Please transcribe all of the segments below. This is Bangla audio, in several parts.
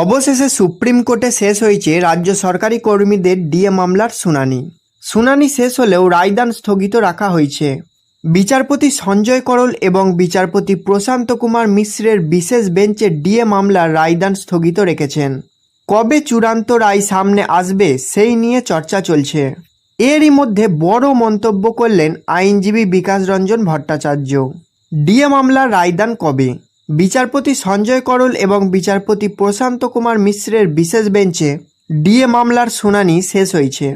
অবশেষে সুপ্রিম কোর্টে শেষ হয়েছে রাজ্য সরকারি কর্মীদের ডিএ মামলার শুনানি। শুনানি শেষ হলেও রায়দান স্থগিত রাখা হয়েছে। বিচারপতি সঞ্জয় করল এবং বিচারপতি প্রশান্ত কুমার মিশ্রের বিশেষ বেঞ্চে ডিএ মামলার রায়দান স্থগিত রেখেছেন। কবে চূড়ান্ত রায় সামনে আসবে সেই নিয়ে চর্চা চলছে। এরই মধ্যে বড় মন্তব্য করলেন আইনজীবী বিকাশ রঞ্জন ভট্টাচার্য। ডিএ মামলার রায়দান কবে? বিচারপতি সঞ্জয় করল এবং বিচারপতি প্রশান্ত কুমার মিশ্রের বিশেষ বেঞ্চে ডিএ মামলার শুনানি শেষ হয়েছে।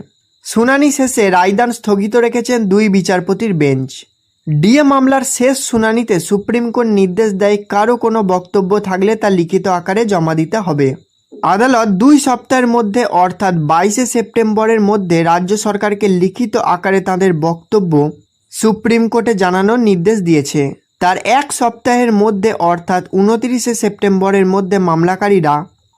শুনানি শেষে রায়দান স্থগিত রেখেছেন দুই বিচারপতির বেঞ্চ। ডিএ মামলার শেষ শুনানিতে সুপ্রিম কোর্ট নির্দেশ দেয় কারও কোনো বক্তব্য থাকলে তা লিখিত আকারে জমা দিতে হবে। আদালত দুই সপ্তাহের মধ্যে অর্থাৎ বাইশে সেপ্টেম্বরের মধ্যে রাজ্য সরকারকে লিখিত আকারে তাদের বক্তব্য সুপ্রিম কোর্টে জানানোর নির্দেশ দিয়েছে। তার এক সপ্তাহের মধ্যে অর্থাৎ উনতিরিশে সেপ্টেম্বরের মধ্যে মামলাকারীরা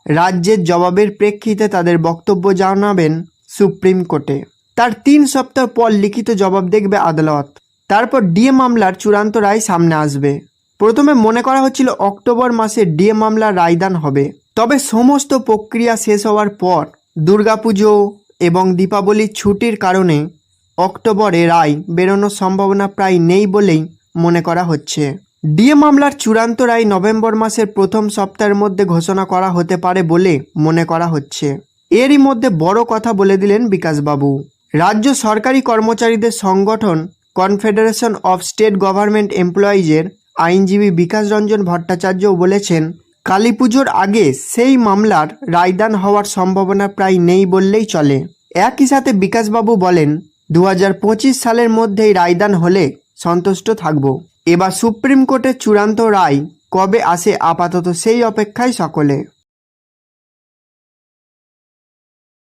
রাজ্যের জবাবের প্রেক্ষিতে তাদের বক্তব্য জানাবেন সুপ্রিম কোর্টে। তার তিন সপ্তাহ পর লিখিত জবাব দেখবে আদালত। তারপর ডিএ মামলার চূড়ান্ত রায় সামনে আসবে। প্রথমে মনে করা হচ্ছিল অক্টোবর মাসে ডিএ মামলার রায়দান হবে। তবে সমস্ত প্রক্রিয়া শেষ হওয়ার পর দুর্গাপুজো এবং দীপাবলির ছুটির কারণে অক্টোবরে রায় বেরোনোর সম্ভাবনা প্রায় নেই বলেই মনে করা হচ্ছে। ডিএ মামলার চূড়ান্ত রায় নভেম্বর মাসের প্রথম সপ্তাহের মধ্যে ঘোষণা করা হতে পারে বলে মনে করা হচ্ছে। এরই মধ্যে বড় কথা বলে দিলেন বিকাশবাবু। রাজ্য সরকারি কর্মচারীদের সংগঠন কনফেডারেশন অফ স্টেট গভর্নমেন্ট এমপ্লয়িজের আইনজীবী বিকাশ রঞ্জন ভট্টাচার্যও বলেছেন কালী পুজোর আগে সেই মামলার রায়দান হওয়ার সম্ভাবনা প্রায় নেই বললেই চলে। একই সাথে বিকাশবাবু বলেন দু হাজার পঁচিশ সালের মধ্যেই রায়দান হলে সন্তুষ্ট থাকব। এবার সুপ্রিম কোর্টের চূড়ান্ত রায় কবে আসে আপাতত সেই অপেক্ষায় সকলে।